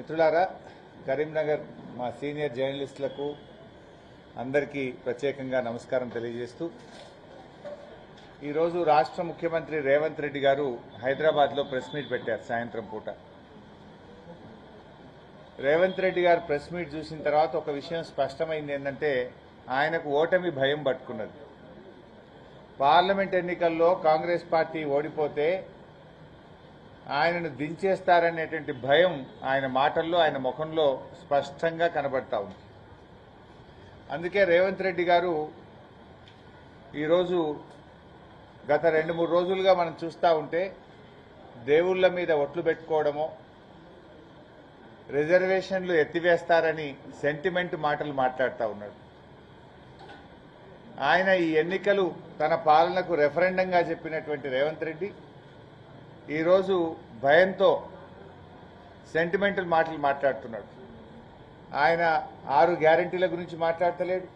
మిత్రులారా కరీంనగర్ మా సీనియర్ జర్నలిస్టులకు అందరికీ ప్రత్యేకంగా నమస్కారం తెలియజేస్తూ ఈరోజు రాష్ట్ర ముఖ్యమంత్రి రేవంత్ రెడ్డి గారు హైదరాబాద్లో ప్రెస్ మీట్ పెట్టారు సాయంత్రం పూట. రేవంత్ రెడ్డి గారు ప్రెస్ మీట్ చూసిన తర్వాత ఒక విషయం స్పష్టమైంది ఏంటంటే ఆయనకు ఓటమి భయం పట్టుకున్నది. పార్లమెంట్ ఎన్నికల్లో కాంగ్రెస్ పార్టీ ఓడిపోతే ఆయనను దించేస్తారనేటువంటి భయం ఆయన మాటల్లో ఆయన ముఖంలో స్పష్టంగా కనబడతా ఉంది. అందుకే రేవంత్ రెడ్డి గారు ఈరోజు గత రెండు మూడు రోజులుగా మనం చూస్తూ ఉంటే దేవుళ్ళ మీద ఒట్లు పెట్టుకోవడమో రిజర్వేషన్లు ఎత్తివేస్తారని సెంటిమెంట్ మాటలు మాట్లాడుతూ ఉన్నాడు. ఆయన ఈ ఎన్నికలు తన పాలనకు రెఫరెండంగా చెప్పినటువంటి రేవంత్ రెడ్డి ఈరోజు భయంతో సెంటిమెంటల్ మాటలు మాట్లాడుతున్నాడు. ఆయన ఆరు గ్యారంటీల గురించి మాట్లాడతలేడు.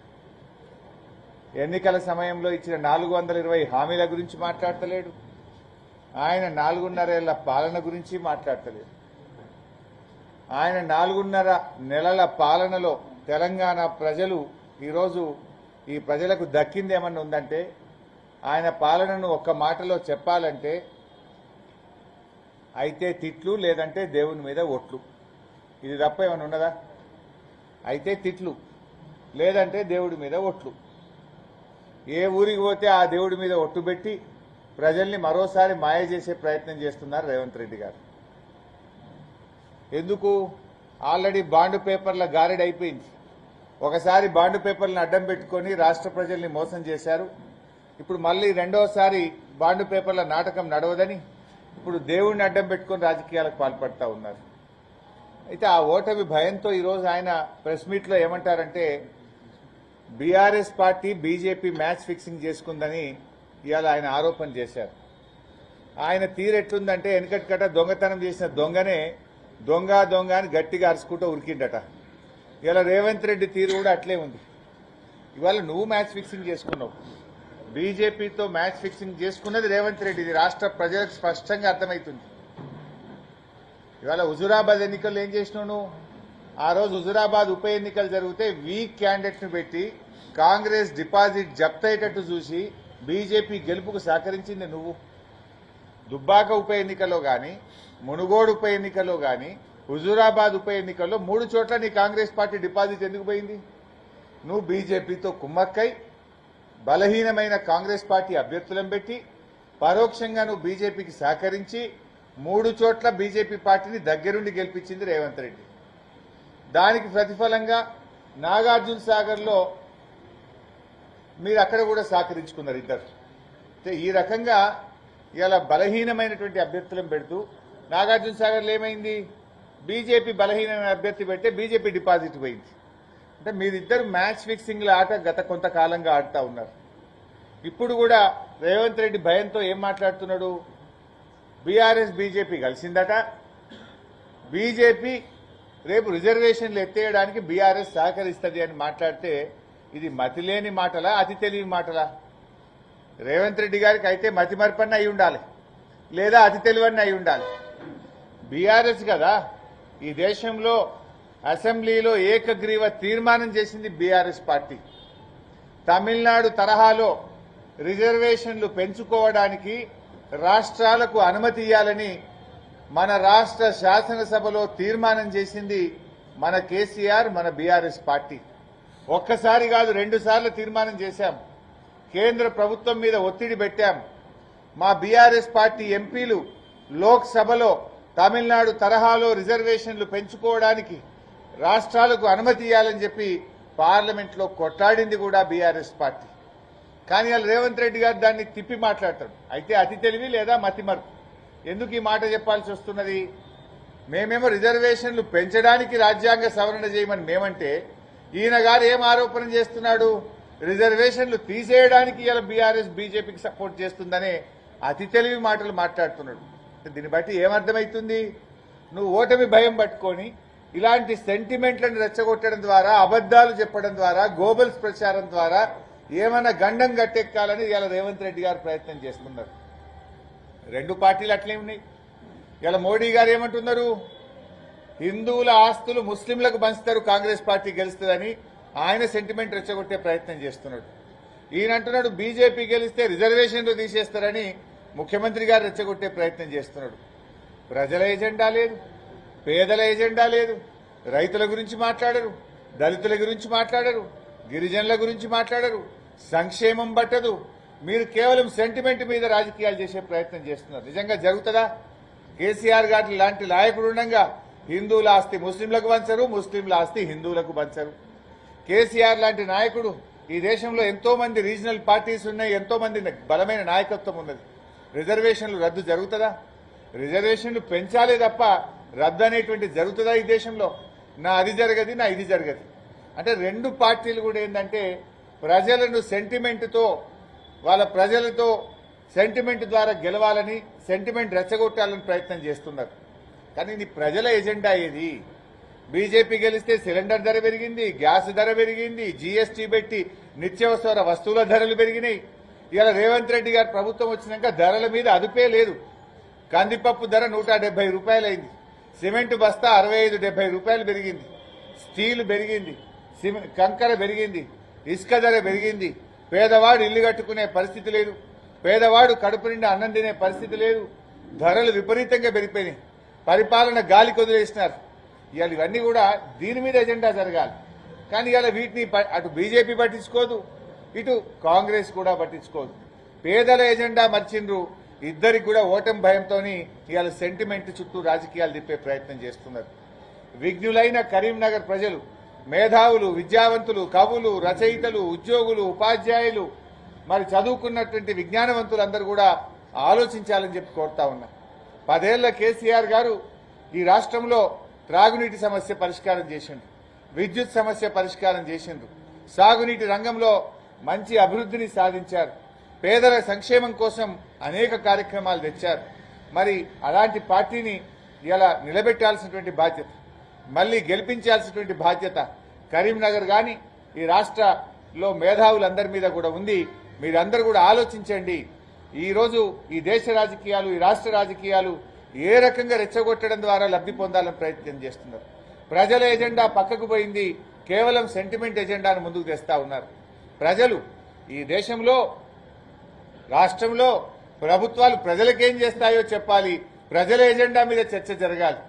ఎన్నికల సమయంలో ఇచ్చిన నాలుగు వందల ఇరవై హామీల గురించి మాట్లాడతలేడు. ఆయన నాలుగున్నరేళ్ళ పాలన గురించి మాట్లాడతలేడు. ఆయన నాలుగున్నర నెలల పాలనలో తెలంగాణ ప్రజలు ఈరోజు ఈ ప్రజలకు దక్కిందేమన్నా ఉందంటే ఆయన పాలనను ఒక్క మాటలో చెప్పాలంటే అయితే తిట్లు లేదంటే దేవుని మీద ఒట్లు. ఇది తప్ప ఏమైనా ఉన్నదా? అయితే తిట్లు లేదంటే దేవుడి మీద ఒట్లు. ఏ ఊరికి పోతే ఆ దేవుడి మీద ఒట్టు పెట్టి ప్రజల్ని మరోసారి మాయ చేసే ప్రయత్నం చేస్తున్నారు రేవంత్ రెడ్డి గారు. ఎందుకు? ఆల్రెడీ బాండ్ పేపర్ల గారెడ్ అయిపోయింది. ఒకసారి బాండ్ పేపర్లను అడ్డం పెట్టుకొని రాష్ట్ర ప్రజల్ని మోసం చేశారు. ఇప్పుడు మళ్ళీ రెండోసారి బాండ్ పేపర్ల నాటకం నడవదని ఇప్పుడు దేవుడిని అడ్డం పెట్టుకొని రాజకీయాలకు పాల్పడతా ఉన్నారు. అయితే ఆ ఓటమి భయంతో ఈరోజు ఆయన ప్రెస్ మీట్లో ఏమంటారంటే BRS party BJP match fixing చేసుకుందని ఇవాళ ఆయన ఆరోపణ చేశారు. ఆయన తీరెట్లుందంటే వెనకటికట దొంగతనం చేసిన దొంగనే దొంగ దొంగ అని గట్టిగా అరుచుకుంటూ ఉరికిండట. ఇవాళ రేవంత్ రెడ్డి తీరు కూడా అట్లే ఉంది. ఇవాళ నువ్వు మ్యాచ్ ఫిక్సింగ్ చేసుకున్నావు. బీజేపీతో మ్యాచ్ ఫిక్సింగ్ చేసుకున్నది రేవంత్ రెడ్డి. ఇది రాష్ట్ర ప్రజలకు స్పష్టంగా అర్థమవుతుంది ఇవాళ హుజురాబాద్ ఎన్నికల్లో ఏం చేసినావు నువ్వు? ఆ రోజు హుజురాబాద్ ఉప ఎన్నికలు జరిగితే వీక్ క్యాండిడేట్ను పెట్టి కాంగ్రెస్ డిపాజిట్ జప్తయ్యేటట్టు చూసి బీజేపీ గెలుపుకు సహకరించింది నువ్వు. దుబ్బాక ఉప ఎన్నికలో కానీ మునుగోడు ఉప ఎన్నికలో కానీ హుజూరాబాద్ ఉప ఎన్నికల్లో మూడు చోట్ల నీ కాంగ్రెస్ పార్టీ డిపాజిట్ ఎందుకు పోయింది? నువ్వు బీజేపీతో కుమ్మక్కై బలహీనమైన కాంగ్రెస్ పార్టీ అభ్యర్థులను పెట్టి పరోక్షంగా నువ్వు బీజేపీకి సహకరించి మూడు చోట్ల బీజేపీ పార్టీని దగ్గరుండి గెలిపించింది రేవంత్ రెడ్డి. దానికి ప్రతిఫలంగా నాగార్జున సాగర్లో మీరు అక్కడ కూడా సహకరించుకున్నారు ఇద్దరు. అంటే ఈ రకంగా ఇలా బలహీనమైనటువంటి అభ్యర్థులను పెడుతూ నాగార్జున సాగర్లో ఏమైంది? బీజేపీ బలహీనమైన అభ్యర్థి పెడితే బీజేపీ డిపాజిట్ పోయింది. అంటే మీరిద్దరు మ్యాచ్ ఫిక్సింగ్ల ఆట గత కొంతకాలంగా ఆడుతూ ఉన్నారు. ఇప్పుడు కూడా రేవంత్ రెడ్డి భయంతో ఏం మాట్లాడుతున్నాడు? BRS BJP కలిసిందట. బీజేపీ రేపు రిజర్వేషన్లు ఎత్తేయడానికి బీఆర్ఎస్ సహకరిస్తుంది అని మాట్లాడితే ఇది మతిలేని మాటలా అతి తెలియని మాటలా? రేవంత్ రెడ్డి గారికి అయితే మతి మరిపన్న అయి ఉండాలి. లేదా అతి తెలివన్న అయి ఉండాలి. బీఆర్ఎస్ కదా ఈ దేశంలో అసెంబ్లీలో ఏకగ్రీవ తీర్మానం చేసింది బీఆర్ఎస్ పార్టీ. తమిళనాడు తరహాలో రిజర్వేషన్లు పెంచుకోవడానికి రాష్ట్రాలకు అనుమతి ఇవ్వాలని మన రాష్ట్ర శాసనసభలో తీర్మానం చేసింది మన కేసీఆర్ మన బీఆర్ఎస్ పార్టీ. ఒక్కసారి కాదు రెండు సార్లు తీర్మానం చేశాం. కేంద్ర ప్రభుత్వం మీద ఒత్తిడి పెట్టాం. మా బీఆర్ఎస్ పార్టీ ఎంపీలు లోక్సభలో తమిళనాడు తరహాలో రిజర్వేషన్లు పెంచుకోవడానికి రాష్ట్రాలకు అనుమతి ఇవ్వాలని చెప్పి పార్లమెంట్లో కొట్లాడింది కూడా బీఆర్ఎస్ పార్టీ. కానీ వాళ్ళు రేవంత్ రెడ్డి గారు దాన్ని తిప్పి మాట్లాడతాడు. అయితే అతి తెలివి లేదా మతిమరుపు ఎందుకు ఈ మాట చెప్పాల్సి వస్తున్నది? మేమేమో రిజర్వేషన్లు పెంచడానికి రాజ్యాంగ సవరణ చేయమని మేమంటే ఈయన గారు ఏం ఆరోపణ చేస్తున్నాడు? రిజర్వేషన్లు తీసేయడానికి ఇలా బీఆర్ఎస్ బీజేపీకి సపోర్ట్ చేస్తుందనే అతి తెలివి మాటలు మాట్లాడుతున్నాడు. దీన్ని బట్టి ఏమర్థమవుతుంది? నువ్వు ఓటమి భయం పట్టుకొని ఇలాంటి సెంటిమెంట్లను రెచ్చగొట్టడం ద్వారా అబద్దాలు చెప్పడం ద్వారా గోబల్స్ ప్రచారం ద్వారా ఏమైనా గండం గట్టెక్కాలని ఇవాళ రేవంత్ రెడ్డి గారు ప్రయత్నం చేస్తున్నారు. రెండు పార్టీలు అట్లే ఉన్నాయి. ఇలా మోడీ గారు ఏమంటున్నారు? హిందువుల ఆస్తులు ముస్లింలకు పంచుతారు కాంగ్రెస్ పార్టీ గెలుస్తుందని ఆయన సెంటిమెంట్ రెచ్చగొట్టే ప్రయత్నం చేస్తున్నాడు. ఈయన అంటున్నాడు బీజేపీ గెలిస్తే రిజర్వేషన్లు తీసేస్తారని ముఖ్యమంత్రి గారు రెచ్చగొట్టే ప్రయత్నం చేస్తున్నాడు. ప్రజల ఎజెండా లేదు. పేదల ఎజెండా లేదు. రైతుల గురించి మాట్లాడరు. దళితుల గురించి మాట్లాడరు. గిరిజనుల గురించి మాట్లాడరు. సంక్షేమం పట్టదు. మీరు కేవలం సెంటిమెంట్ మీద రాజకీయాలు చేసే ప్రయత్నం చేస్తున్నారు. నిజంగా జరుగుతుందా? కేసీఆర్ గారి లాంటి నాయకుడు ఉండగా హిందువుల ఆస్తి ముస్లింలకు పంచరు ముస్లింల ఆస్తి హిందువులకు పంచరు. కేసీఆర్ లాంటి నాయకుడు ఈ దేశంలో ఎంతో మంది రీజనల్ పార్టీస్ ఉన్నాయి ఎంతో మంది బలమైన నాయకత్వం ఉన్నది. రిజర్వేషన్లు రద్దు జరుగుతుందా? రిజర్వేషన్లు పెంచాలే తప్ప రద్దు అనేటువంటి జరుగుతుందా ఈ దేశంలో? నా అది జరగదు నా ఇది జరగదు. అంటే రెండు పార్టీలు కూడా ఏంటంటే ప్రజలను సెంటిమెంట్తో వాళ్ళ ప్రజలతో సెంటిమెంట్ ద్వారా గెలవాలని సెంటిమెంట్ రెచ్చగొట్టాలని ప్రయత్నం చేస్తున్నారు. కానీ ఇది ప్రజల ఎజెండా ఏది? బీజేపీ గెలిస్తే సిలిండర్ ధర పెరిగింది గ్యాస్ ధర పెరిగింది జీఎస్టీ పెట్టి నిత్యావసర వస్తువుల ధరలు పెరిగినాయి. ఇలా రేవంత్ రెడ్డి గారు ప్రభుత్వం వచ్చినాక ధరల మీద అదుపే లేదు. కందిపప్పు ధర నూట డెబ్బై రూపాయలైంది. సిమెంట్ బస్తా అరవై ఐదు డెబ్బై రూపాయలు పెరిగింది. స్టీల్ పెరిగింది. సిమె- కంకర పెరిగింది. ఇసుక ధర పెరిగింది. పేదవాడు ఇల్లు కట్టుకునే పరిస్థితి లేదు. పేదవాడు కడుపు నిండా అన్నం తినే పరిస్థితి లేదు. ధరలు విపరీతంగా పెరిగిపోయినాయి. పరిపాలన గాలి కొదిలేసినారు. ఇవాళ ఇవన్నీ కూడా దీని మీద ఎజెండా జరగాలి. కానీ ఇవాళ వీటిని ప- అటు బీజేపీ పట్టించుకోదు. ఇటు కాంగ్రెస్ కూడా పట్టించుకోదు. పేదల ఎజెండా మర్చిండ్రు. ఇద్దరికి కూడా ఓటమి భయంతో ఇవాళ సెంటిమెంట్ చుట్టూ రాజకీయాలు తిప్పే ప్రయత్నం చేస్తున్నారు. విఘ్నులైన కరీంనగర్ ప్రజలు మేధావులు విద్యావంతులు కవులు రచయితలు ఉద్యోగులు ఉపాధ్యాయులు మరి చదువుకున్నటువంటి విజ్ఞానవంతులందరూ కూడా ఆలోచించాలని చెప్పి కోరుతా ఉన్నా. పదేళ్ళ కేసీఆర్ గారు ఈ రాష్ట్రంలో త్రాగునీటి సమస్య పరిష్కారం చేసిండు. విద్యుత్ సమస్య పరిష్కారం చేసిండ్రు సాగునీటి రంగంలో మంచి అభివృద్ధిని సాధించారు. పేదల సంక్షేమం కోసం అనేక కార్యక్రమాలు తెచ్చారు. మరి అలాంటి పార్టీని ఇలా నిలబెట్టాల్సినటువంటి బాధ్యత మళ్ళీ గెలిపించాల్సినటువంటి బాధ్యత కరీంనగర్ కానీ ఈ రాష్ట్రలో మేధావులందరి మీద కూడా ఉంది. మీరందరూ కూడా ఆలోచించండి. ఈ రోజు ఈ దేశ రాజకీయాలు ఈ రాష్ట్ర రాజకీయాలు ఏ రకంగా రెచ్చగొట్టడం ద్వారా లబ్ధి పొందాలని ప్రయత్నం చేస్తున్నారు. ప్రజల ఎజెండా పక్కకు పోయింది. కేవలం సెంటిమెంట్ ఎజెండాను ముందుకు తెస్తా ఉన్నారు. ప్రజలు ఈ దేశంలో రాష్ట్రంలో ప్రభుత్వాలు ప్రజలకేం చేస్తాయో చెప్పాలి. ప్రజల ఎజెండా మీద చర్చ జరగాలి.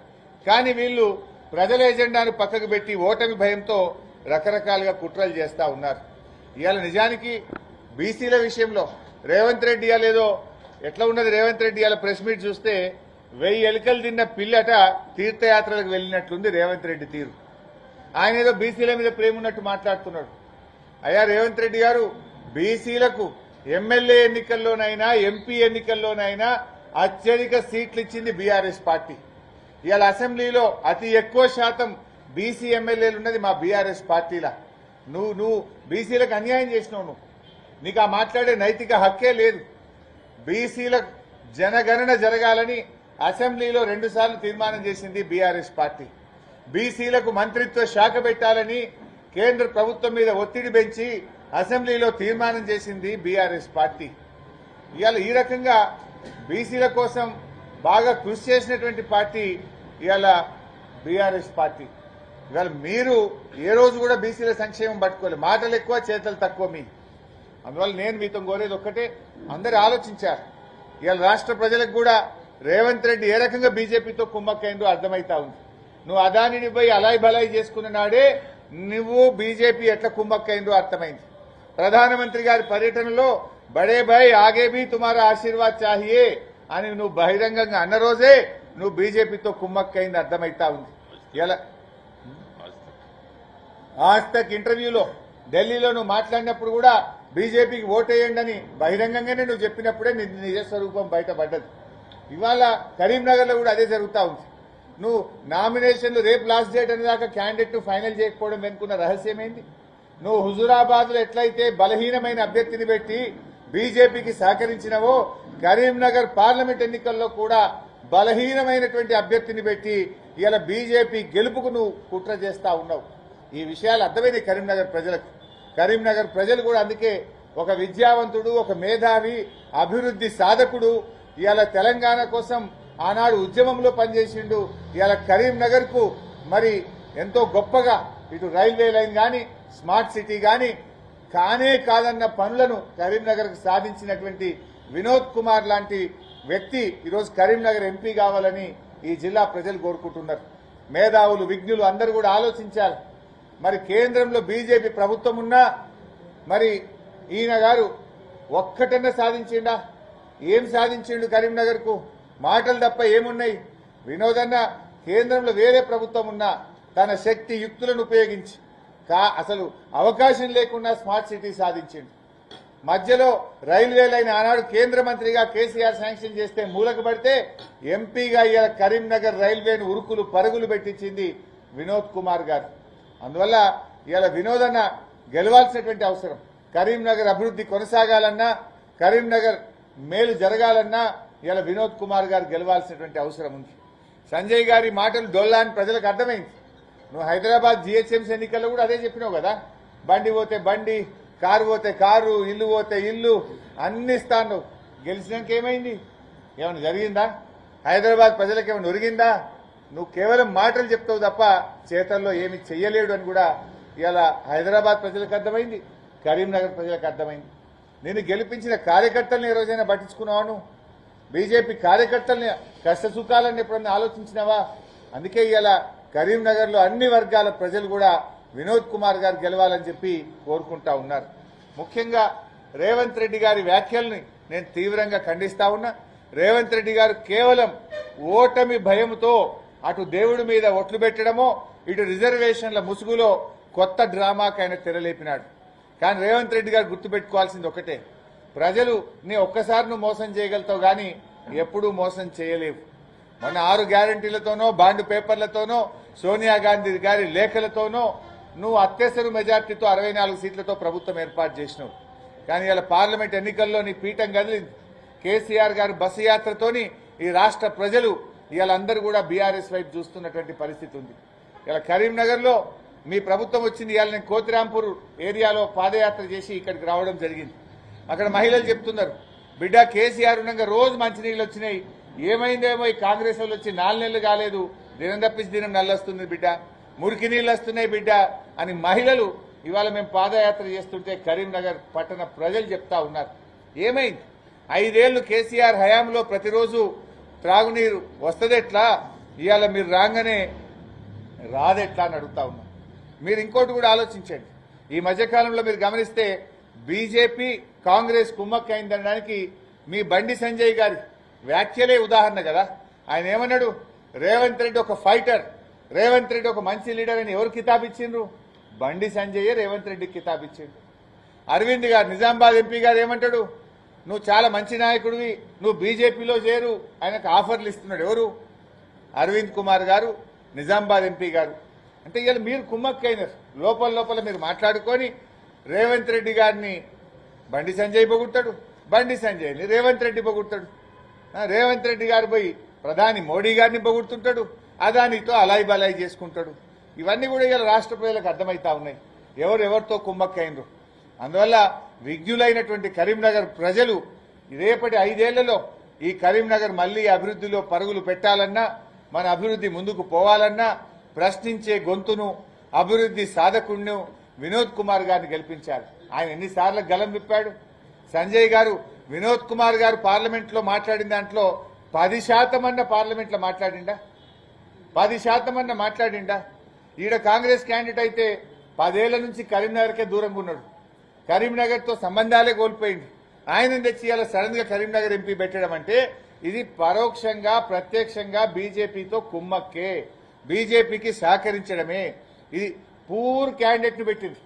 కానీ వీళ్ళు ప్రజల ఎజెండాను పక్కకు పెట్టి ఓటమి భయంతో రకరకాలుగా కుట్రలు చేస్తూ ఉన్నారు. ఇవాళ నిజానికి బీసీల విషయంలో రేవంత్ రెడ్డి ఏదో ఎట్లా ఉన్నది రేవంత్ రెడ్డి ఇవాళ ప్రెస్ మీట్ చూస్తే వెయ్యి ఎలుకలు తిన్న పిల్లట తీర్థయాత్రలకు వెళ్ళినట్లుంది రేవంత్ రెడ్డి తీరు. ఆయన ఏదో బీసీల మీద ప్రేమ ఉన్నట్టు మాట్లాడుతున్నాడు. అయ్యా రేవంత్ రెడ్డి గారు బీసీలకు ఎమ్మెల్యే ఎన్నికల్లోనైనా ఎంపీ ఎన్నికల్లోనైనా అత్యధిక సీట్లు ఇచ్చింది బీఆర్ఎస్ పార్టీ. ఇవాళ అసెంబ్లీలో అతి ఎక్కువ శాతం బీసీ ఎమ్మెల్యేలు ఉన్నది మా బీఆర్ఎస్ పార్టీలా. నువ్వు నువ్వు బీసీలకు అన్యాయం చేసినావు నువ్వు. నీకు ఆ మాట్లాడే నైతిక హక్కే లేదు. బీసీల జనగణన జరగాలని అసెంబ్లీలో రెండుసార్లు తీర్మానం చేసింది బీఆర్ఎస్ పార్టీ. బీసీలకు మంత్రిత్వ శాఖ పెట్టాలని కేంద్ర ప్రభుత్వం మీద ఒత్తిడి పెంచి అసెంబ్లీలో తీర్మానం చేసింది బీఆర్ఎస్ పార్టీ. ఇవాళ ఈ రకంగా బీసీల కోసం బాగా కృషి చేసినటువంటి పార్టీ ఇవాళ బీఆర్ఎస్ పార్టీ. ఇవాళ మీరు ఏ రోజు కూడా బీసీల సంక్షేమం పట్టుకోలేదు. మాటలు ఎక్కువ చేతలు తక్కువ మీ. అందువల్ల నేను మీతో కోరేది ఒక్కటే అందరూ ఆలోచించారు. ఇవాళ రాష్ట్ర ప్రజలకు కూడా రేవంత్ రెడ్డి ఏ రకంగా బీజేపీతో కుమ్మక్కైందో అర్థమైతా ఉంది. నువ్వు అదానిని పోయి అలాయి బలాయి చేసుకున్న నాడే నువ్వు బీజేపీ ఎట్లా కుమ్మక్కైందో అర్థమైంది. ప్రధానమంత్రి గారి పర్యటనలో బడే భాయ్ ఆగే భీ తుమారా ఆశీర్వాద్ చాహియే అని నువ్వు బహిరంగంగా అన్న రోజే నువ్వు బీజేపీతో కుమ్మక్కైంది అర్థమైతా ఉంది. ఎలా? ఆస్తక్ ఇంటర్వ్యూలో ఢిల్లీలో నువ్వు మాట్లాడినప్పుడు కూడా బీజేపీకి ఓటేయండి అని బహిరంగంగానే నువ్వు చెప్పినప్పుడే నీ నిజ స్వరూపం బయటపడ్డది. ఇవాళ కరీంనగర్లో కూడా అదే జరుగుతూ ఉంది. నువ్వు నామినేషన్లు రేపు లాస్ట్ డేట్ అనేదాకా క్యాండిడేట్ ఫైనల్ చేయకపోవడం వెనుకున్న రహస్యం ఏంది నువ్వు హుజురాబాద్లో ఎట్లయితే బలహీనమైన అభ్యర్థిని పెట్టి బీజేపీకి సహకరించినవో కరీంనగర్ పార్లమెంట్ ఎన్నికల్లో కూడా బలహీనమైనటువంటి అభ్యర్థిని పెట్టి ఇలా బీజేపీ గెలుపుకు నువ్వు కుట్ర చేస్తా ఉన్నావు. ఈ విషయాలు అర్థమైంది కరీంనగర్ ప్రజలకు. కరీంనగర్ ప్రజలు కూడా అందుకే ఒక విద్యావంతుడు ఒక మేధావి అభివృద్ధి సాధకుడు. ఇవాళ తెలంగాణ కోసం ఆనాడు ఉద్యమంలో పనిచేసిండు. ఇవాళ కరీంనగర్కు మరి ఎంతో గొప్పగా ఇటు రైల్వే లైన్ కానీ స్మార్ట్ సిటీ కానీ కానే కాదన్న పనులను కరీంనగర్కు సాధించినటువంటి వినోద్ కుమార్ లాంటి వ్యక్తి ఈరోజు కరీంనగర్ ఎంపీ కావాలని ఈ జిల్లా ప్రజలు కోరుకుంటున్నారు. మేధావులు విజ్ఞులు అందరూ కూడా ఆలోచించారు మరి కేంద్రంలో బీజేపీ ప్రభుత్వం ఉన్నా మరి ఈయన గారు ఒక్కటన్నా సాధించిండా? ఏం సాధించిండు కరీంనగర్కు మాటలు తప్ప ఏమున్నాయి? వినోదన్న కేంద్రంలో వేరే ప్రభుత్వం ఉన్నా తన శక్తి యుక్తులను ఉపయోగించి కా అసలు అవకాశం లేకుండా స్మార్ట్ సిటీ సాధించింది. మధ్యలో రైల్వే లైన్ ఆనాడు కేంద్ర మంత్రిగా కేసీఆర్ శాంక్షన్ చేస్తే మూలకు పడితే ఎంపీగా ఇవాళ కరీంనగర్ రైల్వేను ఉరుకులు పరుగులు పెట్టించింది వినోద్ కుమార్ గారు. అందువల్ల ఇవాళ వినోదన్న గెలవాల్సినటువంటి అవసరం. కరీంనగర్ అభివృద్ధి కొనసాగాలన్నా కరీంనగర్ మేలు జరగాలన్నా ఇలా వినోద్ కుమార్ గారు గెలవాల్సినటువంటి అవసరం ఉంది. సంజయ్ గారి మాటలు డొల్లా అని ప్రజలకు అర్థమైంది. నువ్వు హైదరాబాద్ జిహెచ్ఎంసీ ఎన్నికల్లో కూడా అదే చెప్పినావు కదా? బండి పోతే బండి కారు పోతే కారు ఇల్లు పోతే ఇల్లు అన్ని ఇస్తాను గెలిచినాక ఏమైంది? ఏమైనా జరిగిందా? హైదరాబాద్ ప్రజలకు ఏమైనా ఒరిగిందా? నువ్వు కేవలం మాటలు చెప్తావు తప్ప చేతల్లో ఏమి చెయ్యలేడు అని కూడా ఇలా హైదరాబాద్ ప్రజలకు అర్థమైంది కరీంనగర్ ప్రజలకు అర్థమైంది. నేను గెలిపించిన కార్యకర్తల్ని ఏ రోజైనా పట్టించుకున్నాను బీజేపీ కార్యకర్తల్ని కష్టసుఖాలని ఎప్పుడన్నా ఆలోచించినావా? అందుకే ఇలా కరీంనగర్లో అన్ని వర్గాల ప్రజలు కూడా వినోద్ కుమార్ గారు గెలవాలని చెప్పి కోరుకుంటా ఉన్నారు. ముఖ్యంగా రేవంత్ రెడ్డి గారి వ్యాఖ్యల్ని నేను తీవ్రంగా ఖండిస్తా ఉన్నా. రేవంత్ రెడ్డి గారు కేవలం ఓటమి భయంతో అటు దేవుడి మీద ఒట్లు పెట్టడమో ఇటు రిజర్వేషన్ల ముసుగులో కొత్త డ్రామాకు ఆయన తెరలేపినాడు. కానీ రేవంత్ రెడ్డి గారు గుర్తుపెట్టుకోవాల్సింది ఒకటే. ప్రజలు నీ ఒక్కసారి నువ్వు మోసం చేయగలుగుతావు కానీ ఎప్పుడూ మోసం చేయలేవు. మొన్న ఆరు గ్యారంటీలతోనో బాండ్ పేపర్లతోనో సోనియా గాంధీ గారి లేఖలతోనో నువ్వు అత్యవసర మెజార్టీతో అరవై నాలుగు సీట్లతో ప్రభుత్వం ఏర్పాటు చేసినావు. కానీ ఇలా పార్లమెంట్ ఎన్నికల్లో నీ పీఠం కదిలింది కేసీఆర్ గారి బస్సు యాత్రతోని ఈ రాష్ట్ర ప్రజలు ఇవాళ కూడా బీఆర్ఎస్ వైపు చూస్తున్నటువంటి పరిస్థితి ఉంది. ఇలా కరీంనగర్లో మీ ప్రభుత్వం వచ్చింది ఇవాళ నేను కోతిరాంపూర్ ఏరియాలో పాదయాత్ర చేసి ఇక్కడికి రావడం జరిగింది. అక్కడ మహిళలు చెప్తున్నారు బిడ్డ కేసీఆర్ ఉండగా రోజు మంచినీళ్ళు వచ్చినాయి. ఏమైందేమో ఈ కాంగ్రెస్ వాళ్ళు వచ్చి నాలుగు నెలలు కాలేదు. దినం తప్పించి దినం నల్లొస్తుంది బిడ్డ. మురికి నీళ్ళు వస్తున్నాయి బిడ్డ అని మహిళలు ఇవాళ మేము పాదయాత్ర చేస్తుంటే కరీంనగర్ పట్టణ ప్రజలు చెప్తా ఉన్నారు. ఏమైంది? ఐదేళ్ళు కేసీఆర్ హయాంలో ప్రతిరోజు త్రాగునీరు వస్తుందెట్లా? ఇవాళ మీరు రాగానే రాదెట్లా అని అడుగుతా ఉన్నా. మీరు ఇంకోటి కూడా ఆలోచించండి. ఈ మధ్యకాలంలో మీరు గమనిస్తే బీజేపీ కాంగ్రెస్ కుమ్మక్క అయిందనడానికి మీ బండి సంజయ్ గారి వ్యాఖ్యలే ఉదాహరణ కదా. ఆయన ఏమన్నాడు? రేవంత్ రెడ్డి ఒక ఫైటర్. రేవంత్ రెడ్డి ఒక మంచి లీడర్ అని ఎవరు కితాబ్ ఇచ్చిండ్రు బండి సంజయ్ రేవంత్ రెడ్డికి కితాబ్ ఇచ్చిండు అరవింద్ గారు నిజామాబాద్ ఎంపీ గారు ఏమంటాడు? నువ్వు చాలా మంచి నాయకుడివి నువ్వు బీజేపీలో చేరు ఆయనకు ఆఫర్లు ఇస్తున్నాడు ఎవరు? అరవింద్ కుమార్ గారు నిజామాబాద్ ఎంపీ గారు. అంటే ఇవాళ మీరు కుమ్మక్కైనారు. లోపల లోపల మీరు మాట్లాడుకొని రేవంత్ రెడ్డి గారిని బండి సంజయ్ పొగుడతాడు. బండి సంజయ్ని రేవంత్ రెడ్డి పొగుడతాడు. రేవంత్ రెడ్డి గారు పోయి ప్రధాని మోడీ గారిని పొగుడుతుంటాడు అదానితో అలాయి బలాయి చేసుకుంటాడు. ఇవన్నీ కూడా ఇలా రాష్ట్ర ప్రజలకు అర్థమవుతా ఉన్నాయి. ఎవరెవరితో కుమ్మక్కైనరు అందువల్ల విజ్ఞులైనటువంటి కరీంనగర్ ప్రజలు రేపటి ఐదేళ్ళలో ఈ కరీంనగర్ మళ్ళీ అభివృద్ధిలో పరుగులు పెట్టాలన్నా మన అభివృద్ధి ముందుకు పోవాలన్నా ప్రశ్నించే గొంతును అభివృద్ధి సాధకుణ్ణు వినోద్ కుమార్ గారిని గెలిపించాలి ఆయన ఎన్నిసార్లు గలం విప్పాడు. సంజయ్ గారు వినోద్ కుమార్ గారు పార్లమెంట్లో మాట్లాడిన దాంట్లో పది శాతం అన్న పార్లమెంట్లో మాట్లాడిండా? పది శాతం అన్న మాట్లాడిండా? ఈడ కాంగ్రెస్ క్యాండిడేట్ అయితే పదేళ్ళ నుంచి కరీంనగర్కే దూరంగా ఉన్నాడు. కరీంనగర్తో సంబంధాలే కోల్పోయింది. ఆయన తెచ్చి ఇలా సడన్గా కరీంనగర్ ఎంపీ పెట్టడం అంటే ఇది పరోక్షంగా ప్రత్యక్షంగా బీజేపీతో కుమ్మక్కే. బీజేపీకి సహకరించడమే. ఇది పూర్ క్యాండిడేట్ను పెట్టింది.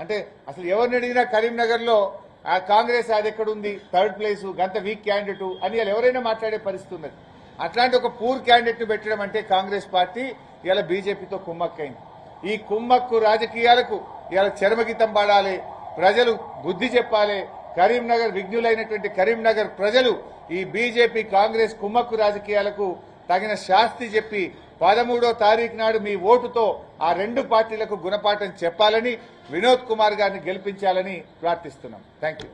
అంటే అసలు ఎవరిని అడిగినా కరీంనగర్లో ఆ కాంగ్రెస్ అది ఎక్కడుంది? థర్డ్ ప్లేస్ గంత వీక్ క్యాండిడేట్ అని ఇలా ఎవరైనా మాట్లాడే పరిస్థితి ఉన్నది. అట్లాంటి ఒక పూర్ క్యాండిడేట్ పెట్టడం అంటే కాంగ్రెస్ పార్టీ ఇలా బీజేపీతో కుమ్మక్కైంది. ఈ కుమ్మక్కు రాజకీయాలకు ఇలా చర్మగీతం పాడాలి ప్రజలు బుద్ధి చెప్పాలి. కరీంనగర్ విఘ్నులైనటువంటి కరీంనగర్ ప్రజలు ఈ బీజేపీ కాంగ్రెస్ కుమ్మక్కు రాజకీయాలకు తగిన శాస్తి చెప్పి పదమూడో తారీఖు నాడు మీ ఓటుతో ఆ రెండు పార్టీలకు గుణపాఠం చెప్పాలని వినోద్ కుమార్ గారిని గెలిపించాలని ప్రార్థిస్తున్నాం. Thank you